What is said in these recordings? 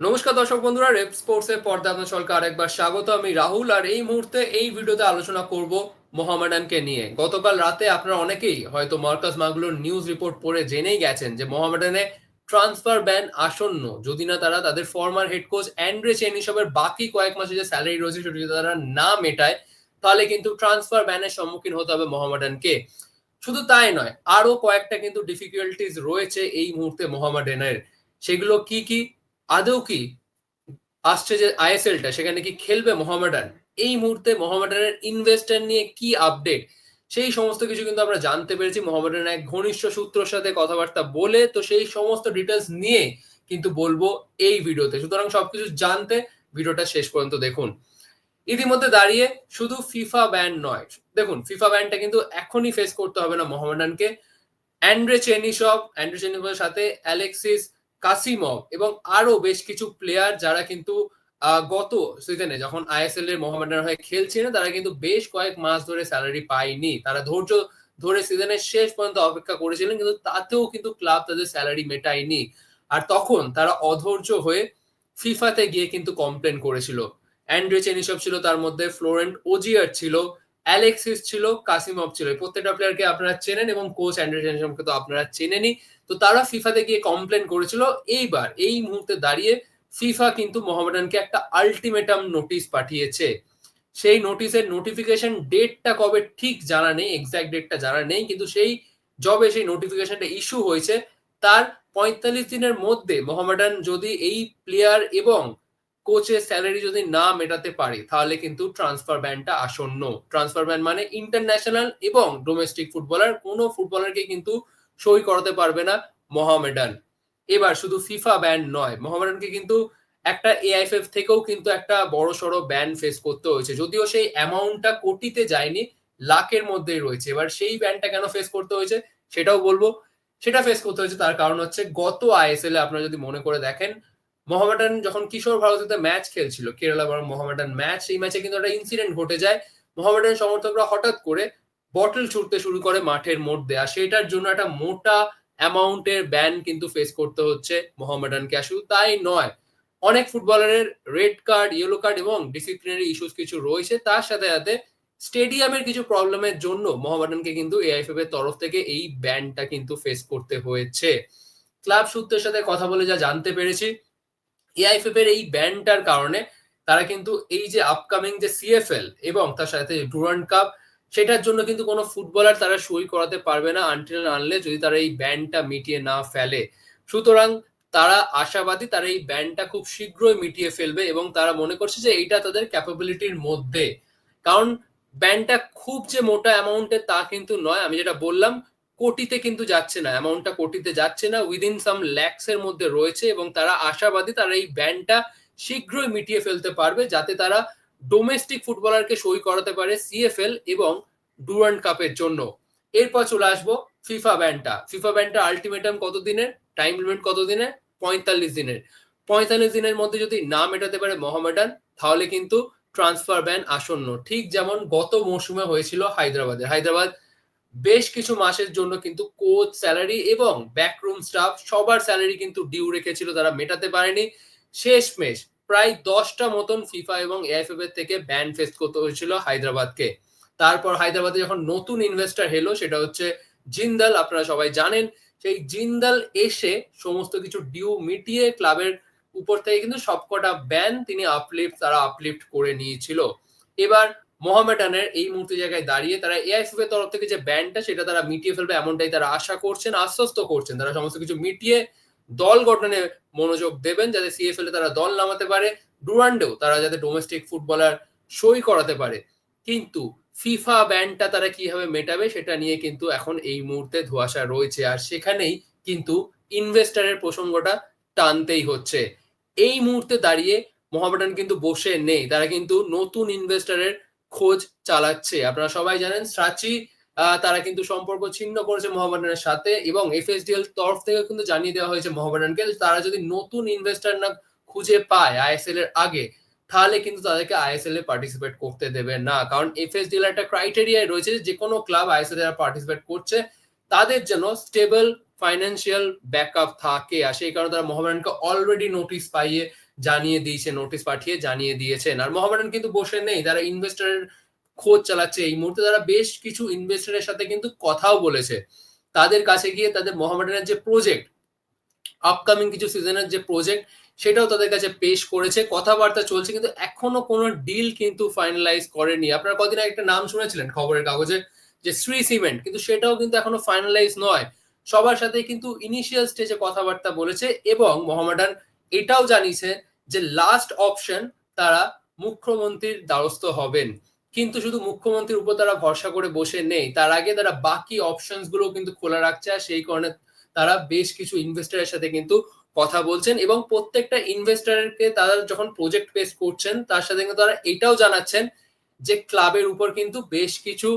নমস্কার দর্শক বন্ধুরা, রেপ স্পোর্টস এর পর্দা আপনার সকলকে আরেকবার স্বাগত। আমি রাহুল, আর এই মুহূর্তে এই ভিডিওতে আলোচনা করব মোহামেডানকে নিয়ে। গতকাল রাতে আপনারা অনেকেই হয়তো মার্কাস মাগুলোর নিউজ রিপোর্ট পড়ে জেনেই গেছেন যে মোহামেডানে ট্রান্সফার ব্যান আসন্ন। যদি না তারা, তাদের ফর্মার হেড কোচ অ্যান্ড্রে চেন সবের বাকি কয়েক মাসে যে স্যালারি রয়েছে সেটা যদি তারা না মেটায়, তাহলে কিন্তু ট্রান্সফার ব্যানের সম্মুখীন হতে হবে মোহামেডানকে। শুধু তাই নয় আরও কয়েকটা কিন্তু ডিফিকাল্টিস রয়েছে এই মুহূর্তে মোহামেডানের। সেগুলো কি কি? আদৌ কি আসছে যে আইএসএলটা, সেখানে কি খেলবে মোহামেডান? এই মুহূর্তে মোহামেডানের ইনভেস্টার নিয়ে কি আপডেট? সেই সমস্ত কিছু কিন্তু আমরা জানতে পেরেছি। মোহামেডান এক ঘনিষ্ঠ সূত্রের সাথে কথাবার্তা বলে, তো সেই সমস্ত ডিটেলস নিয়ে কিন্তু বলব এই ভিডিওতে। সুতরাং সবকিছু জানতে ভিডিওটা শেষ পর্যন্ত দেখুন। ইতিমধ্যে দাঁড়িয়ে শুধু ফিফা ব্যান নয়। দেখুন, ফিফা ব্যানটা কিন্তু এখনই ফেস করতে হবে না মোহামেডানকে। অ্যান্ড্রে চেনিসব, অ্যান্ড্রে চেনিসবের সাথে অ্যালেক্সিস কাসিমভ এবং আরও বেশ কিছু প্লেয়ার যারা কিন্তু গত সিজনে যখন আইএসএল এর মোহামেডান হয়ে খেলছিলেন, তারা কিন্তু বেশ কয়েক মাস ধরে স্যালারি পায়নি। তারা ধৈর্য ধরে সিজনের শেষ পর্যন্ত অপেক্ষা করেছিলেন, কিন্তু তাতেও কিন্তু ক্লাব তাদের স্যালারি মেটায়নি। আর তখন তারা অধৈর্য হয়ে ফিফাতে গিয়ে কিন্তু কমপ্লেন করেছিল। অ্যান্ড্রে চেনিসব ছিল তার মধ্যে ফ্লোরেন্ট ওজিয়ার ছিল অ্যালেক্সিস ছিল, কাসিমভ ছিল। প্রত্যেকটা প্লেয়ারকে আপনারা চেনেন এবং কোচ অ্যান্ড্রে চেনিসবকে তো আপনারা চেনেনই। তো তারা ফিফাতে গিয়ে কমপ্লেন করেছিল। এইবার এই মুহূর্তে দাঁড়িয়ে ফিফা কিন্তু মোহামেডানকে একটা আলটিমেটাম নোটিশ পাঠিয়েছে। সেই নোটিশের নোটিফিকেশন ডেটটা কবে ঠিক জানা নেই এক্সাক্ট ডেটটা জানা নেই, কিন্তু সেই জবে সেই নোটিফিকেশনটা ইস্যু হয়েছে। তার পঁয়তাল্লিশ দিনের মধ্যে মোহামেডান যদি এই প্লেয়ার এবং কোচের স্যালারি যদি না মেটাতে পারে, তাহলে কিন্তু ট্রান্সফার ব্যানটা আসন্ন। ট্রান্সফার ব্যান মানে ইন্টারন্যাশনাল এবং ডোমেস্টিক ফুটবলার কোনো ফুটবলারকে কিন্তু সই করাতে পারবে না মোহামেডান। এবার শুধু ফিফা ব্যান নয়, মোহামেডানকে কিন্তু একটা এআইএফএফ থেকেও কিন্তু একটা বড় সড়ো ব্যান ফেস করতে হয়েছে। যদিও সেই অ্যামাউন্টটা কোটিতে যায়নি, লাখের মধ্যেই রয়েছে। এবার সেই ব্যানটা কেন ফেস করতে হয়েছে সেটাও বলব। সেটা ফেস করতে হয়েছে তার কারণ হচ্ছে গত আইএসএল এ আপনারা যদি মনে করে দেখেন, মোহামেডান যখন কিশোর ভারতীতে ম্যাচ খেলছিল, কেরালা বরং মোহামেডান ম্যাচ সেই ম্যাচে কিন্তু একটা ইনসিডেন্ট ঘটে যায়। মোহামেডান সমর্থকরা হঠাৎ করে বটল ছুটতে শুরু করে মাঠের মধ্যে আর সেটার জন্য একটা মোটা অ্যামাউন্টের ব্যান কিন্তু ফেস করতে হচ্ছে মোহামেডানকে আর শুধু তাই নয়, অনেক ফুটবলারের রেড কার্ড ইয়েলো কার্ড এবং ডিসিপ্লিনারি ইস্যুস কিছু রয়েছে। তার সাথে সাথে স্টেডিয়ামের কিছু প্রবলেমের জন্য মোহামেডানকে কিন্তু এআইএফএফ এর তরফ থেকে এই ব্যানটা কিন্তু ফেস করতে হয়েছে। ক্লাব সূত্রের সাথে কথা বলে যা জানতে পেরেছি এআইএফএফ এর এই ব্যানটার কারণে তারা কিন্তু এই যে আপকামিং যে সিএফএল এবং তার সাথে ডুরান্ড কাপ সেটার জন্য কিন্তু কোনো ফুটবলার তারা সই করাতে পারবে না আনটিল আনলে যদি তারা এই ব্যান্ডটা মিটিয়ে না ফেলে। সুতরাং তারা আশাবাদী তারা এই ব্যান্ডটা খুব শীঘ্রই মিটিয়ে ফেলবে এবং তারা মনে করছে যে এইটা তাদের ক্যাপাবিলিটির মধ্যে। কারণ ব্যান্ডটা খুব যে মোটা অ্যামাউন্টের তা কিন্তু নয়, আমি যেটা বললাম, কোটিতে কিন্তু যাচ্ছে না অ্যামাউন্টটা কোটিতে যাচ্ছে না উইদিন সাম ল্যাক্স এর মধ্যে রয়েছে এবং তারা আশাবাদী তারা এই ব্যান্ডটা শীঘ্রই মিটিয়ে ফেলতে পারবে যাতে তারা ডোমেস্টিক ফুটবলারকে সই করাতে পারে সিএফএল এবং ডুরান্ড কাপের জন্য। এরপর চলে আসব ফিফা ব্যান্ডটা ফিফা ব্যান্ডটা আলটিমেটাম কত দিনের টাইম লিমিট কত দিনের পঁয়তাল্লিশ দিনের। পঁয়তাল্লিশ দিনের মধ্যে যদি না মেটাতে পারে মোহামেডান, তাহলে কিন্তু ট্রান্সফার ব্যান আসন্ন। ঠিক যেমন গত মৌসুমে হয়েছিল হায়দ্রাবাদে হায়দ্রাবাদ বেশ কিছু মাসের জন্য কিন্তু কোচ স্যালারি এবং ব্যাকরুম স্টাফ সবার স্যালারি কিন্তু ডিউ রেখেছিল তারা মেটাতে পারেনি। শেষমেশ প্রায় দশটা মতন ফিফা এবং এআইএফএফ এর থেকে ব্যান ফেস করতে হয়েছিল হায়দ্রাবাদকে। তারপর হায়দ্রাবাদে যখন নতুন ইনভেস্টার এলো, সেটা হচ্ছে জিন্দাল, আপনারা সবাই জানেন। সেই জিন্দাল এসে সমস্ত কিছু ডিউ মিটিয়ে ক্লাবের উপর থেকে কিন্তু সবকটা ব্যান তিনি আপলিফট তারা আপলিফট করে নিয়েছিল। এবার মোহামেডানের এই মুহূর্তে জায়গায় দাঁড়িয়ে তারা এআইএফএফ এর তরফ থেকে যে ব্যানটা সেটা তারা মিটিয়ে ফেলবে এমনটাই তারা আশা করছেন, আশ্বস্ত করছেন। তারা সমস্ত কিছু মিটিয়ে দল গঠনে মনোযোগ দেবেন যাতে সিএফএল এ তারা দল নামাতে পারে, ডুরান্ডেও তারা যাতে ডোমেস্টিক ফুটবলার সই করাতে পারে। কিন্তু ফিফা ব্যান্ডটা তারা কীভাবে মেটাবে সেটা নিয়ে কিন্তু এখন এই মুহূর্তে ধোয়াশা রয়েছে। আর সেখানেই কিন্তু ইনভেস্টারের প্রসঙ্গটা টানতেই হচ্ছে। এই মুহূর্তে দাঁড়িয়ে মোহামেডান কিন্তু বসে নেই। তারা কিন্তু নতুন ইনভেস্টারের খোঁজ চালাচ্ছে। আপনারা সবাই জানেন সাচি তারা কিন্তু সম্পর্ক ছিন্ন করেছে মোহামেডানের সাথে এবং এফএসডিএল তরফ থেকে কিন্তু জানিয়ে দেওয়া হয়েছে মোহামেডানকে তারা যদি নতুন ইনভেস্টার না খুঁজে পায় আইএসএল এর আগে, তাহলে কিন্তু তাদেরকে আইএসএল এ পার্টিসিপেট করতে দেবে না। কারণ এফএসডিএল একটা ক্রাইটেরিয়ায় রয়েছে যে কোনো ক্লাব আইএসএল এ পার্টিসিপেট করছে, তাদের জন্য স্টেবল ফাইন্যান্সিয়াল ব্যাকআপ থাকে। আর সেই কারণে তারা মোহামেডানকে অলরেডি নোটিশ পাইয়ে জানিয়ে দিয়েছে নোটিশ পাঠিয়ে জানিয়ে দিয়েছেন। আর মোহামেডান কিন্তু বসে নেই, তারা ইনভেস্টরের খোঁজ চালাচ্ছে। এই মুহূর্তে তারা বেশ কিছু ইনভেস্টরের সাথে কিন্তু কথাও বলেছে। তাদের কাছে গিয়ে তাদের মোহামেডানের যে প্রজেক্ট আপকামিং কিছু সিজনের যে প্রজেক্ট সেটাও তাদের কাছে পেশ করেছে। কথাবার্তা চলছে কিন্তু এখনও কোনো ডিল কিন্তু ফাইনালাইজ করেনি। আপনারা কদিন একটা নাম শুনেছিলেন খবরের কাগজে, যে শ্রী সিমেন্ট, কিন্তু সেটাও কিন্তু এখনও ফাইনালাইজ নয়। সবার সাথে কিন্তু ইনিশিয়াল স্টেজে কথাবার্তা বলেছে এবং মোহামেডান এটাও জানিয়েছে যে লাস্ট অপশন তারা মুখ্যমন্ত্রীর দ্বারস্থ হবেন। কিন্তু শুধু মুখ্যমন্ত্রীর উপর তারা ভরসা করে বসে নেই। তার আগে তারা বাকি অপশনসগুলো কিন্তু খোলা রাখছে আর সেই কারণে তারা বেশ কিছু ইনভেস্টরের সাথে কিন্তু কথা বলছেন এবং প্রত্যেকটা ইনভেস্টরকে তারা যখন প্রজেক্ট পেশ করছেন, তার সাথে কিন্তু তারা এটাও জানাচ্ছেন যে ক্লাবের উপর কিন্তু বেশ কিছু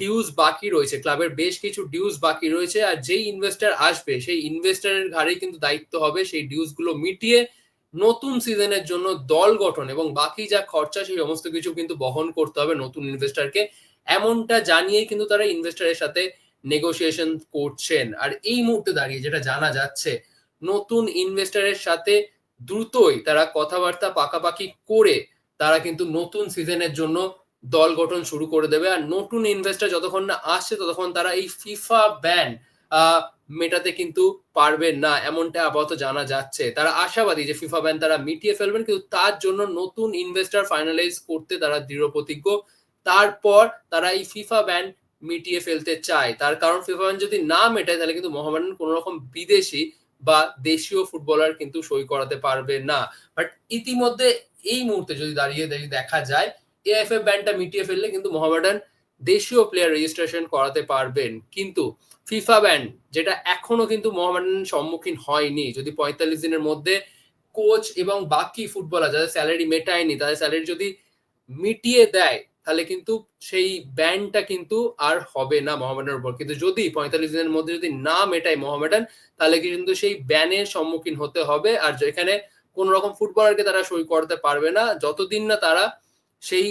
ডিউজ বাকি রয়েছে। ক্লাবের বেশ কিছু ডিউজ বাকি রয়েছে আর যেই ইনভেস্টর আসবে, সেই ইনভেস্টরের ঘাড়েই কিন্তু দায়িত্ব হবে সেই ডিউজগুলো মিটিয়ে নতুন সিজনের জন্য দল গঠন এবং বাকি যা খরচা সেই সমস্ত কিছু কিন্তু বহন করতে হবে নতুন ইনভেস্টরকে এমনটা জানিয়ে কিন্তু তারা ইনভেস্টারের সাথে নেগোসিয়েশন করছেন। আর এই মুহূর্তে দাঁড়িয়ে যেটা জানা যাচ্ছে, নতুন ইনভেস্টারের সাথে দ্রুতই তারা কথাবার্তা পাকাপাকি করে তারা কিন্তু নতুন সিজনের জন্য দল গঠন শুরু করে দেবে। আর নতুন ইনভেস্টর যতক্ষণ না আসছে, ততক্ষণ তারা এই ফিফা ব্যান মেটাতে কিন্তু পারবে না, এমনটা আপাতত জানা যাচ্ছে। তারা আশাবাদী যে ফিফা ব্যান তারা মিটিয়ে ফেলবেন, কিন্তু তার জন্য নতুন ইনভেস্টর ফাইনালাইজ করতে তারা দৃঢ় প্রতিজ্ঞ। তারপর তারা এই ফিফা ব্যান মিটিয়ে ফেলতে চায়। তার কারণ ফিফা ব্যান যদি না মেটায়, তাহলে কিন্তু মোহামেডান কোন রকম বিদেশি বা দেশীয় ফুটবলার কিন্তু সই করাতে পারবে না। বাট ইতিমধ্যে এই মুহূর্তে যদি দাঁড়িয়ে দাঁড়িয়ে দেখা যায় এএফএফ ব্যানটা মিটিয়ে ফেললে কিন্তু মোহামেডান দেশীয় প্লেয়ার রেজিস্ট্রেশন করাতে পারবেন। কিন্তু ফিফা ব্যান যেটা এখনও কিন্তু মোহামেডান সম্মুখীন হয়নি। যদি পঁয়তাল্লিশ দিনের মধ্যে কোচ এবং বাকি ফুটবলার যাদের স্যালারি মেটায়নি, তাদের স্যালারি যদি মিটিয়ে দেয়, তাহলে কিন্তু সেই ব্যানটা কিন্তু আর হবে না মোহামেডানের উপর। কিন্তু যদি পঁয়তাল্লিশ দিনের মধ্যে যদি না মেটায় মোহামেডান, তাহলে কিন্তু সেই ব্যানের সম্মুখীন হতে হবে। আর যেখানে কোন রকম ফুটবলারকে তারা সই করতে পারবে না, যতদিন না তারা সেই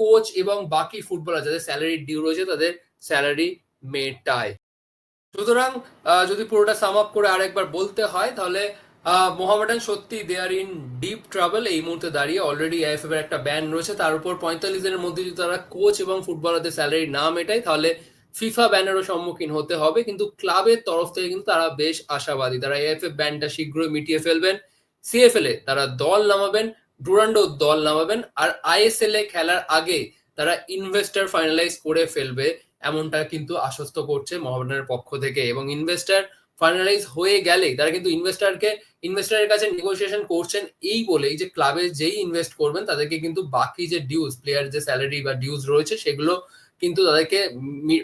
কোচ এবং বাকি ফুটবলার যাদের স্যালারি ডিউ রয়েছে, তাদের স্যালারি মেটায়। সুতরাং যদি পুরোটা সাম আপ করে আরেকবার বলতে হয়, তাহলে মোহামেডান সত্যি they are in deep trouble এই মুহূর্তে দাঁড়িয়ে অলরেডি আইএফএফ এর একটা ব্যান রয়েছে। তার উপর পঁয়তাল্লিশ দিনের মধ্যে যদি তারা কোচ এবং ফুটবলারদের স্যালারি না মেটায়, তাহলে ফিফা ব্যানেরও সম্মুখীন হতে হবে। কিন্তু ক্লাবের তরফ থেকে কিন্তু তারা বেশ আশাবাদী। তারা এএফএফ ব্যানটা শীঘ্রই মিটিয়ে ফেলবেন। সিএফএল এ তারা দল নামাবেন। ডুরান্ডো দল নামাবেন আর আইএসএল এ খেলার আগে তারা ইনভেস্টার ফাইনালাইজ করে ফেলবে, এমনটা কিন্তু আশ্বস্ত করছে মোহামেডানের পক্ষ থেকে। এবং ইনভেস্টার ফাইনালাইজ হয়ে গেলেই তারা কিন্তু ইনভেস্টারকে, ইনভেস্টারের কাছে নেগোসিয়েশন করছেন এই বলেই যে ক্লাবে যেই ইনভেস্ট করবেন, তাদেরকে কিন্তু বাকি যে ডিউজ প্লেয়ার যে স্যালারি বা ডিউজ রয়েছে সেগুলো কিন্তু তাদেরকে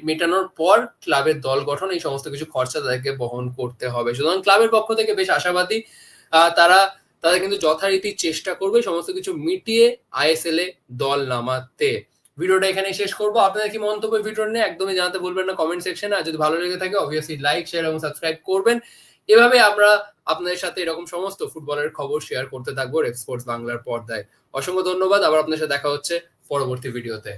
মেটানোর পর ক্লাবের দল গঠন, এই সমস্ত কিছু খরচা তাদেরকে বহন করতে হবে। সুতরাং ক্লাবের পক্ষ থেকে বেশ আশাবাদী তারা তারা কিন্তু যথারীতি চেষ্টা করবে সমস্ত কিছু মিটিয়ে আইএসএল এ দল নামাতে। ভিডিওটা এখানে শেষ করব। আপনাদের কি মন্তব্য ভিডিও নিয়ে একদমই জানাতে বলবেন না কমেন্ট সেকশনে আর যদি ভালো লেগে থাকে অবভিয়াসলি লাইক শেয়ার এবং সাবস্ক্রাইব করবেন। এভাবে আমরা আপনাদের সাথে এরকম সমস্ত ফুটবলের খবর শেয়ার করতে থাকব এক্সপোর্টস বাংলার পর্দায়। অসংখ্য ধন্যবাদ। আবার আপনার সাথে দেখা হচ্ছে পরবর্তী ভিডিওতে।